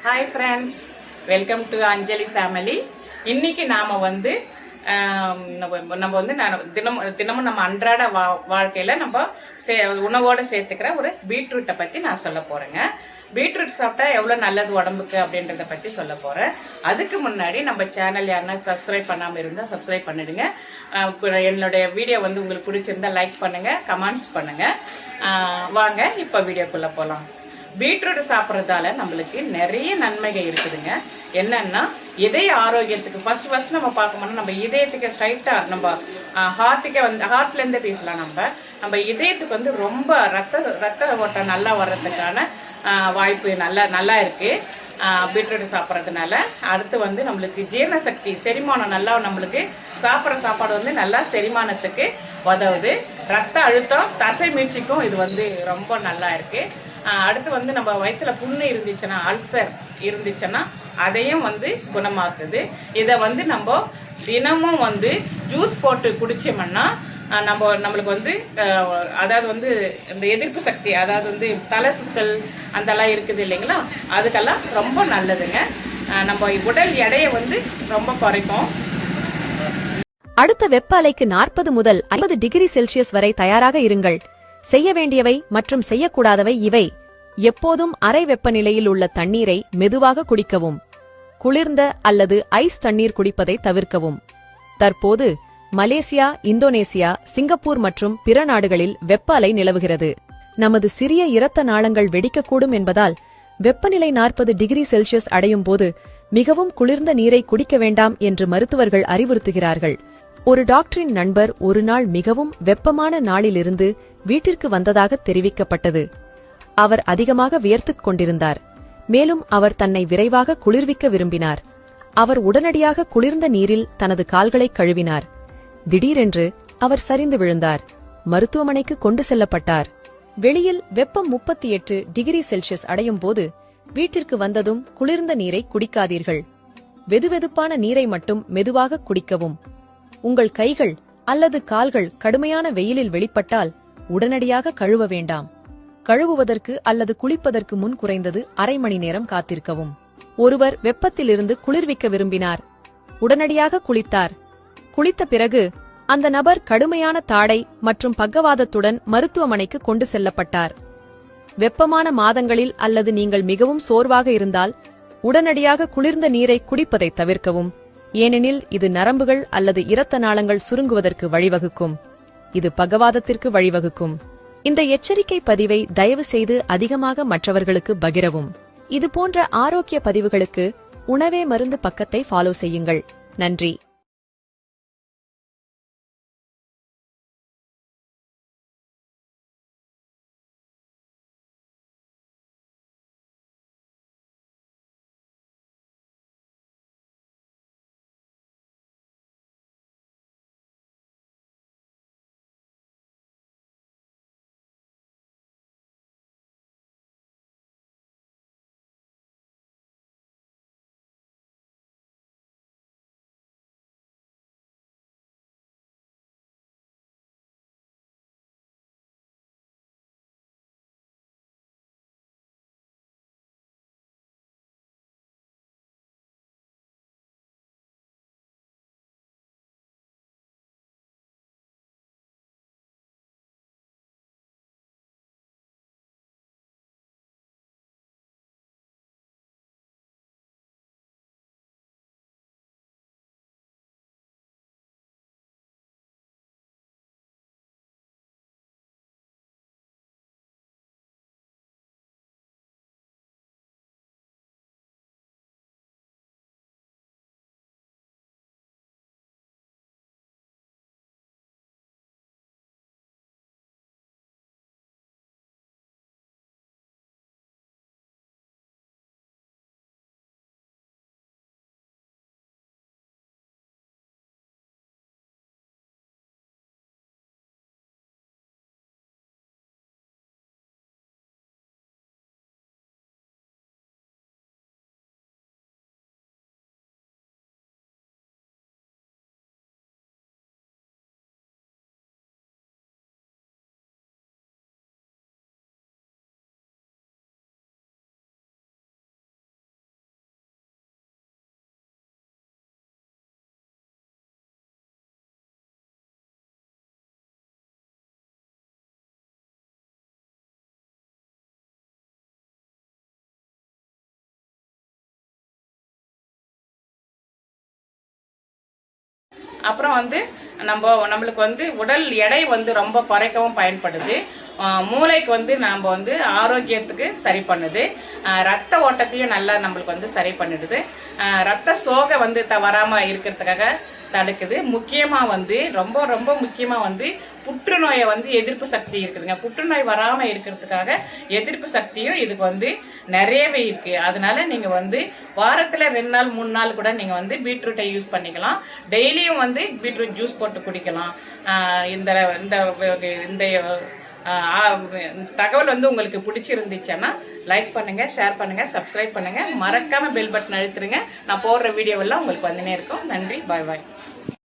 Hi friends welcome to Anjali family இன்னைக்கு நாம் வந்து நம்ம நம்ம வந்து நான் தினமும் தினமும் நம்ம அன்றாட வா வாழ்க்கையில் நம்ம சே உணவோடு சேர்த்துக்கிற ஒரு பீட்ரூட்டை பற்றி நான் சொல்ல போகிறேங்க பீட்ரூட் சாப்பிட்டா எவ்வளோ நல்லது உடம்புக்கு அப்படின்றத பற்றி சொல்ல போகிறேன் அதுக்கு முன்னாடி நம்ம சேனல் யாருன்னா சப்ஸ்கிரைப் பண்ணாமல் இருந்தால் சப்ஸ்கிரைப் பண்ணிடுங்க. என்னுடைய வீடியோ வந்து உங்களுக்கு பிடிச்சிருந்தா லைக் பண்ணுங்கள் கமெண்ட்ஸ் பண்ணுங்கள் வாங்க இப்போ வீடியோக்குள்ளே போகலாம் பீட்ரூட் சாப்பிட்றதால நம்மளுக்கு நிறைய நன்மைகள் இருக்குதுங்க. என்னன்னா இதய ஆரோக்கியத்துக்கு ஃபர்ஸ்ட் ஃபர்ஸ்ட் நம்ம பார்க்கணும்னா நம்ம இதயத்துக்கு ஸ்ட்ரைட்டாக நம்ம ஹார்ட்டுக்கே வந்து ஹார்ட்லேருந்தே பேசலாம் நம்ம. நம்ம இதயத்துக்கு வந்து ரொம்ப ரத்த ரத்த ஓட்டம் நல்லா வர்றதுக்கான வாய்ப்பு நல்லா நல்லா இருக்குது பீட்ரூட் சாப்பிட்றதுனால. அடுத்து வந்து நம்மளுக்கு ஜீரண சக்தி செரிமானம் நல்லா நம்மளுக்கு சாப்பிட்ற சாப்பாடு வந்து நல்லா செரிமானத்துக்கு உதவுது. ரத்த அழுத்தம் தசை மீட்சிக்கும் இது வந்து ரொம்ப நல்லா இருக்குது அடுத்து வந்து நம்ம வயிற்றுல புண்ணு இருந்துச்சுன்னா அல்சர் இருந்துச்சுன்னா அதையும் வந்து குணமாக்குது. இதை வந்து நம்ம தினமும் வந்து ஜூஸ் போட்டு குடித்தோம்னா நம்ம நம்மளுக்கு வந்து அதாவது வந்து இந்த எதிர்ப்பு சக்தி அதாவது வந்து தலை சுத்தல் அதெல்லாம் இருக்குது இல்லைங்களா? அதுக்கெல்லாம் ரொம்ப நல்லதுங்க. நம்ம உடல் எடையை வந்து ரொம்ப குறைக்கும். அடுத்த வெப்ப அலைக்கு நாற்பது முதல் ஐம்பது டிகிரி செல்சியஸ் வரை தயாராக இருங்கள். செய்ய வேண்டியவை மற்றும் செய்யக்கூடாதவை இவை. எப்போதும் அறை வெப்பநிலையில் உள்ள தண்ணீரை மெதுவாக குடிக்கவும். குளிர்ந்த அல்லது ஐஸ் தண்ணீர் குடிப்பதை தவிர்க்கவும். தற்போது மலேசியா இந்தோனேசியா சிங்கப்பூர் மற்றும் பிற நாடுகளில் வெப்ப அலை நிலவுகிறது. நமது சிறிய இரத்த நாளங்கள் வெடிக்கக்கூடும் என்பதால் வெப்பநிலை நாற்பது டிகிரி செல்சியஸ் அடையும் போது மிகவும் குளிர்ந்த நீரை குடிக்க வேண்டாம் என்று மருத்துவர்கள் அறிவுறுத்துகிறார்கள். ஒரு டாக்டரின் நண்பர் ஒரு நாள் மிகவும் வெப்பமான நாளிலிருந்து வீட்டிற்கு வந்ததாக தெரிவிக்கப்பட்டது. அவர் அதிகமாக வியர்த்துக் கொண்டிருந்தார். மேலும் அவர் தன்னை விரைவாக குளிர்விக்க விரும்பினார். அவர் உடனடியாக குளிர்ந்த நீரில் தனது கால்களை கழுவினார். திடீரென்று அவர் சரிந்து விழுந்தார். மருத்துவமனைக்கு கொண்டு செல்லப்பட்டார். வெளியில் வெப்பம் முப்பத்தி எட்டு டிகிரி செல்சியஸ் அடையும் போது வீட்டிற்கு வந்ததும் குளிர்ந்த நீரை குடிக்காதீர்கள். வெதுவெதுப்பான நீரை மட்டும் மெதுவாக குடிக்கவும். உங்கள் கைகள் அல்லது கால்கள் கடுமையான வெயிலில் வெளிப்பட்டால் உடனடியாக கழுவ வேண்டாம். கழுவுவதற்கு அல்லது குளிப்பதற்கு முன் குறைந்தது அரை மணி நேரம் காத்திருக்கவும். ஒருவர் வெப்பத்திலிருந்து குளிர்விக்க விரும்பினார். உடனடியாக குளித்தார். குளித்த பிறகு அந்த நபர் கடுமையான தாடை மற்றும் பக்கவாதத்துடன் மருத்துவமனைக்கு கொண்டு செல்லப்பட்டார். வெப்பமான மாதங்களில் அல்லது நீங்கள் மிகவும் சோர்வாக இருந்தால் உடனடியாக குளிர்ந்த நீரை குடிப்பதை தவிர்க்கவும். ஏனெனில் இது நரம்புகள் அல்லது இரத்த நாளங்கள் சுருங்குவதற்கு வழிவகுக்கும். இது பகவாதத்திற்கு வழிவகுக்கும். இந்த எச்சரிக்கை பதிவை தயவு செய்து அதிகமாக மற்றவர்களுக்கு பகிரவும். இது போன்ற ஆரோக்கிய பதிவுகளுக்கு உணவே மருந்து பக்கத்தை ஃபாலோ செய்யுங்கள். நன்றி. அப்புறம் வந்து நம்ம நம்மளுக்கு வந்து உடல் எடை வந்து ரொம்ப குறைக்கவும் பயன்படுது. மூளைக்கு வந்து நாம் வந்து ஆரோக்கியத்துக்கு சரி பண்ணுது. ரத்த ஓட்டத்தையும் நல்லா நம்மளுக்கு வந்து சரி பண்ணிடுது. ரத்த சோகை வந்து த வராமல் இருக்கிறதுக்காக தடுக்குது. முக்கியமாக வந்து ரொம்ப ரொம்ப முக்கியமாக வந்து புற்றுநோயை வந்து எதிர்ப்பு சக்தி இருக்குதுங்க. புற்றுநோய் வராமல் இருக்கிறதுக்காக எதிர்ப்பு சக்தியும் இதுக்கு வந்து நிறையவே இருக்குது அதனால நீங்கள் வந்து வாரத்தில் ரெண்டு நாள் மூணு நாள் கூட நீங்கள் வந்து பீட்ரூட்டை யூஸ் பண்ணிக்கலாம். டெய்லியும் வந்து பீட்ரூட் ஜூஸ் போட்டு போட்டு குடிக்கலாம். இந்த இந்த இந்த தகவல் வந்து உங்களுக்கு பிடிச்சிருந்துச்சுன்னா லைக் பண்ணுங்கள் ஷேர் பண்ணுங்கள் சப்ஸ்கிரைப் பண்ணுங்கள் மறக்காமல் பெல் பட்டன் அழுத்துருங்க. நான் போடுற வீடியோவெல்லாம் உங்களுக்கு வந்துனே இருக்கும். நன்றி. பாய் பாய்